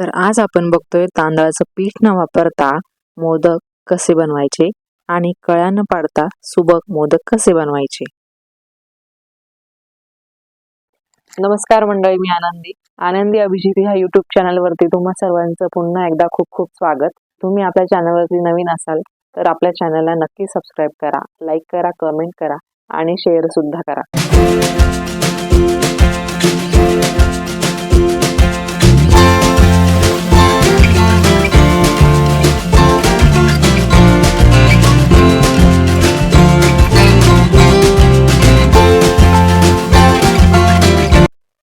तर आज आपण बघतोय तांदळाचं पीठ न वापरता मोदक कसे बनवायचे आणि कळ्या न पाडता सुबक मोदक कसे बनवायचे? नमस्कार मंडळी मी आनंदी. आनंदी अभिजित ह्या युट्यूब चॅनलवरती तुम्हा सर्वांचं पुन्हा एकदा खूप खूप स्वागत. तुम्ही आपल्या चॅनलवरती नवीन असाल तर आपल्या चॅनलला नक्की सबस्क्राईब करा लाईक करा कमेंट करा आणि शेअर सुद्धा करा.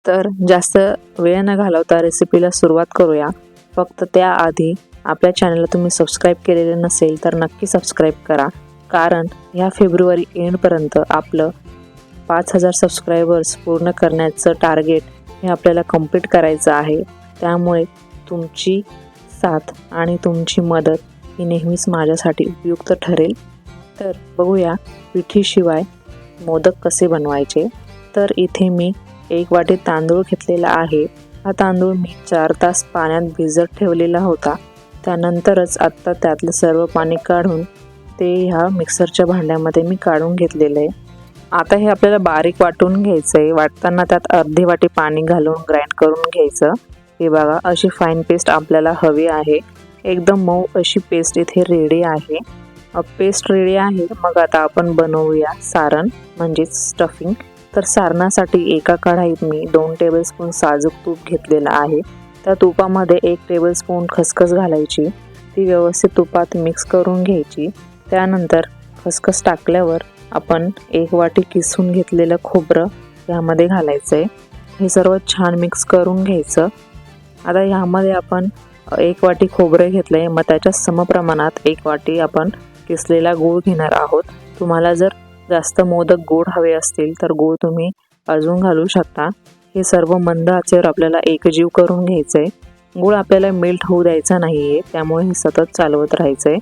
तर जास्त वेळ न घालवता रेसिपीला सुरुवात करूया. फक्त त्याआधी आपल्या चॅनलला तुम्ही सबस्क्राईब केलेले नसेल तर नक्की सबस्क्राईब करा. कारण ह्या फेब्रुवारी एंडपर्यंत आपलं पाच हजार सबस्क्रायबर्स पूर्ण करण्याचं टार्गेट हे आपल्याला कंप्लीट करायचं आहे. त्यामुळे तुमची साथ आणि तुमची मदत ही नेहमीच माझ्यासाठी उपयुक्त ठरेल. तर बघूया पिठीशिवाय मोदक कसे बनवायचे? तर इथे मी एक वाटी तांदूळ घेतलेला आहे. हा तांदूळ मी चार तास पाण्यात भिजत ठेवलेला होता. त्यानंतरच आत्ता त्यातलं सर्व पाणी काढून ते ह्या मिक्सरच्या भांड्यामध्ये मी काढून घेतलेलं आहे. आता हे आपल्याला बारीक वाटून घ्यायचं आहे वाटताना त्यात अर्धी वाटी पाणी घालून ग्राइंड करून घ्यायचं. हे बघा अशी फाईन पेस्ट आपल्याला हवी आहे. एकदम मऊ अशी पेस्ट इथे रेडी आहे. पेस्ट रेडी आहे मग आता आपण बनवूया सारण म्हणजेच स्टफिंग तर सारणासाठी एका कढाईत मी दोन टेबलस्पून साजूक तूप घेतलेलं आहे. त्या तुपामध्ये एक टेबलस्पून खसखस घालायची. ती व्यवस्थित तुपात मिक्स करून घ्यायची. त्यानंतर खसखस टाकल्यावर आपण एक वाटी किसून घेतलेलं खोबरं ह्यामध्ये घालायचं आहे हे सर्व छान मिक्स करून घ्यायचं. आता ह्यामध्ये आपण एक वाटी खोबरं घेतलं आहे मग त्याच्या समप्रमाणात एक वाटी आपण किसलेला गूळ घेणार आहोत. तुम्हाला जर जास्त मोदक गोड हवे असतील तर गूळ तुम्ही अजून घालू शकता. हे सर्व मंद आचेवर आपल्याला एकजीव करून घ्यायचं आहे गूळ आपल्याला मेल्ट होऊ द्यायचा नाही आहे त्यामुळे हे सतत चालवत राहायचं आहे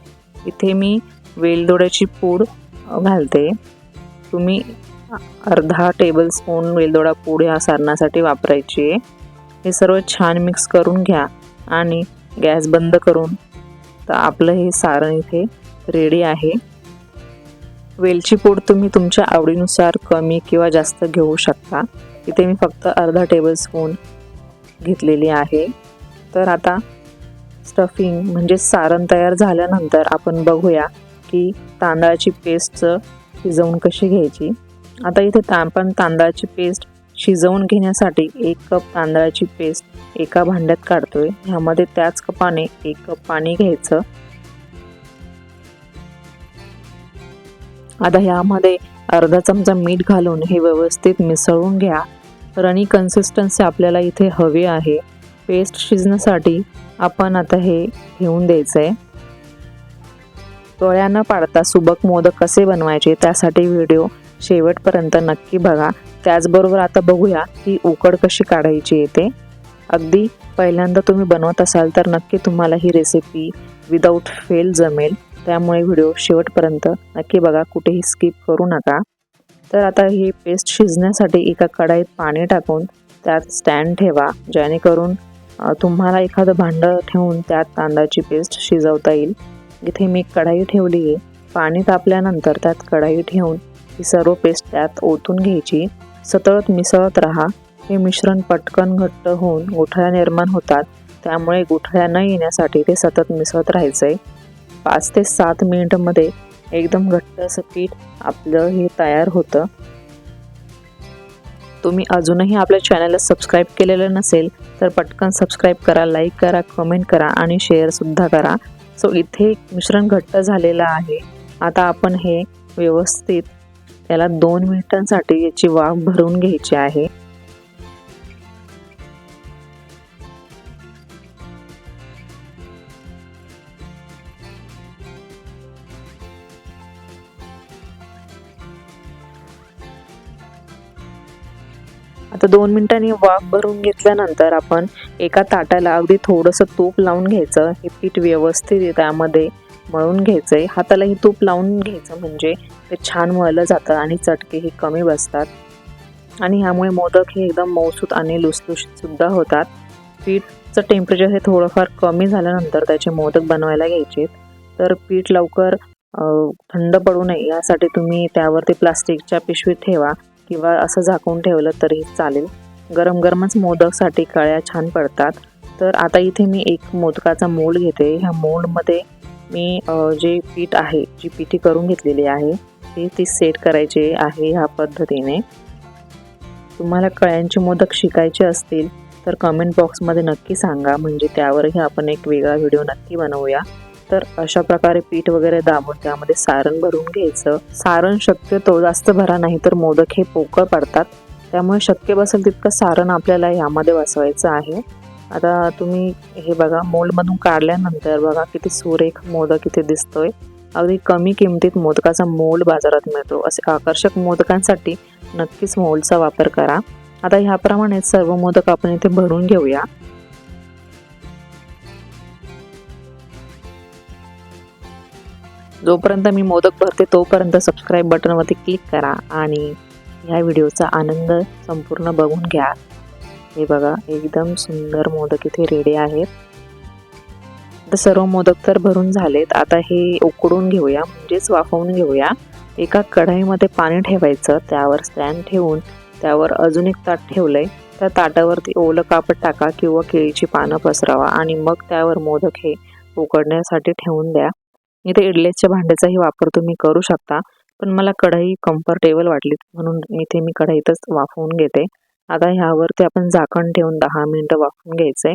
इथे मी वेलदोड्याची पूड घालते. तुम्ही अर्धा टेबलस्पून वेलदोडा पूड ह्या सारणासाठी वापरायची. आहे हे सर्व छान मिक्स करून घ्या आणि गॅस बंद करून. तर आपलं हे सारण इथे रेडी आहे. वेलची पूड तुम्ही तुमच्या आवडीनुसार कमी किंवा जास्त घेऊ शकता. इथे मी फक्त अर्धा टेबलस्पून घेतलेली आहे. तर आता स्टफिंग म्हणजे सारण तयार झाल्यानंतर आपण बघूया की तांदळाची पेस्ट शिजवून कशी घ्यायची. आता इथे ता आपण तांदळाची पेस्ट शिजवून घेण्यासाठी एक कप तांदळाची पेस्ट एका भांड्यात काढतोय. ह्यामध्ये त्याच कपाने एक कप पाणी घ्यायचं. आता ह्यामध्ये अर्धा चमचा मीठ घालून हे व्यवस्थित मिसळून घ्या. रणी कन्सिस्टन्सी आपल्याला इथे हवी आहे. पेस्ट शिजण्यासाठी आपण आता हे घेऊन द्यायचं आहे डोळ्या न पाडता सुबक मोदक कसे बनवायचे त्यासाठी व्हिडिओ शेवटपर्यंत नक्की बघा. त्याचबरोबर आता बघूया की उकड कशी काढायची येते अगदी पहिल्यांदा तुम्ही बनवत असाल तर नक्की तुम्हाला ही रेसिपी विदाऊट फेल जमेल. त्यामुळे व्हिडिओ शेवटपर्यंत नक्की बघा कुठेही स्किप करू नका. तर आता ही पेस्ट शिजण्यासाठी एका कढाईत पाणी टाकून त्यात स्टँड ठेवा. जेणेकरून तुम्हाला एखादं भांडं ठेवून त्यात तांदळाची पेस्ट शिजवता येईल. इथे मी कढाई ठेवली आहे. पाणी तापल्यानंतर त्यात कढाई ठेवून ही सर्व पेस्ट त्यात ओतून घ्यायची. सतत मिसळत राहा. हे मिश्रण पटकन घट्ट होऊन गुठळ्या निर्माण होतात. त्यामुळे गुठळ्या न येण्यासाठी ते सतत मिसळत राहायचं आहे पाच ते सात मिनिटमध्ये एकदम घट्ट असं पीठ आपलं हे तयार होतं. तुम्ही अजूनही आपल्या चॅनलला सबस्क्राईब केलेलं नसेल तर पटकन सबस्क्राईब करा लाईक करा कमेंट करा आणि शेअरसुद्धा करा. सो इथे मिश्रण घट्ट झालेलं आहे. आता आपण हे व्यवस्थित त्याला दोन मिनिटांसाठी याची वाफ भरून घ्यायची आहे. आता दोन मिनिटांनी वाफ भरून घेतल्यानंतर आपण एका ताटाला अगदी थोडंसं तूप लावून घ्यायचं. हे पीठ व्यवस्थित त्यामध्ये मळून घ्यायचं आहे हातालाही तूप लावून घ्यायचं म्हणजे ते छान मळलं जातं आणि चटकेही कमी बसतात. आणि ह्यामुळे मोदक हे एकदम मौसूत आणि लुसलुशीतसुद्धा होतात. पीठचं टेम्परेचर हे थोडंफार कमी झाल्यानंतर त्याचे मोदक बनवायला घ्यायचे. तर पीठ लवकर थंड पडू नये यासाठी तुम्ही त्यावरती प्लास्टिकच्या पिशवीत ठेवा. किंवा असं झाकून ठेवलं तरी चालेल. गरम गरमच मोदकसाठी कळ्या छान पडतात. तर आता इथे मी एक मोदकाचा मोल्ड घेते. ह्या मोल्डमध्ये मी जे पीठ आहे जी पिठी करून घेतलेली आहे ती ती सेट करायची आहे ह्या पद्धतीने. तुम्हाला कळ्यांचे मोदक शिकायचे असतील तर कमेंट बॉक्समध्ये नक्की सांगा. म्हणजे त्यावरही आपण एक वेगळा व्हिडिओ नक्की बनवूया. तर अशा प्रकारे पीठ वगैरे दाबून त्यामध्ये सारण भरून घ्यायचं. सारण शक्यतो जास्त भरा नाही तर मोदक हे पोकळ पडतात. त्यामुळे शक्य बसेल तितकं सारण आपल्याला यामध्ये वाचवायचं आहे. आता तुम्ही हे बघा मोल्डमधून काढल्यानंतर बघा किती सुरेख मोदक इथे दिसतोय. अगदी कमी किमतीत मोदकाचा मोल बाजारात मिळतो. असे आकर्षक मोदकांसाठी नक्कीच मोलचा वापर करा. आता ह्याप्रमाणेच सर्व मोदक आपण इथे भरून घेऊया. जोपर्यंत मी मोदक भरते तोपर्यंत सबस्क्राईब बटनवरती क्लिक करा आणि ह्या व्हिडिओचा आनंद संपूर्ण बघून घ्या. हे बघा एकदम सुंदर मोदक इथे रेडी आहेत. आता सर्व मोदक तर भरून झालेत. आता हे उकडून घेऊया म्हणजेच वाफवून घेऊया. एका कढईमध्ये पाणी ठेवायचं त्यावर स्टँड ठेवून त्यावर अजून एक ताट ठेवलंय. त्या ताटावरती ओलं कापड टाका किंवा केळीची पानं पसरावा आणि मग त्यावर मोदक हे उकडण्यासाठी ठेवून द्या. इथे इडलीच्या भांड्याचाही वापर तुम्ही करू शकता. पण मला कढई कम्फर्टेबल वाटली म्हणून इथे मी कढईतच वाफवून घेते. आता ह्यावरती आपण झाकण ठेवून दहा मिनटं वाफवून घ्यायचंय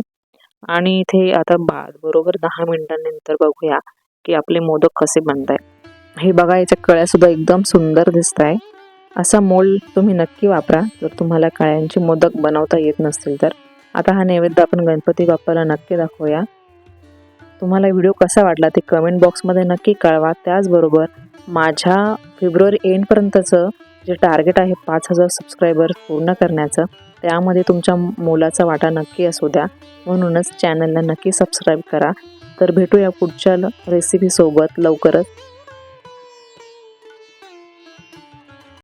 आणि इथे आता बा बरोबर दहा मिनिटांनंतर बघूया की आपले मोदक कसे बनत आहे हे बघा याच्या कळ्यासुद्धा एकदम सुंदर दिसत आहे असा मोल्ड तुम्ही नक्की वापरा. जर तुम्हाला कळ्यांचे मोदक बनवता येत नसतील तर. आता हा नैवेद्य आपण गणपती बाप्पाला नक्की दाखवूया. तुम्हाला व्हिडिओ कसा वाटला ते कमेंट बॉक्समध्ये नक्की कळवा. त्याचबरोबर माझ्या फेब्रुवारी एंडपर्यंतचं जे टार्गेट आहे पाच हजार सबस्क्रायबर पूर्ण करण्याचं त्यामध्ये तुमच्या मोलाचा वाटा नक्की असू द्या. म्हणूनच चॅनलला नक्की सबस्क्राईब करा. तर भेटूया पुढच्या रेसिपीसोबत लवकरच.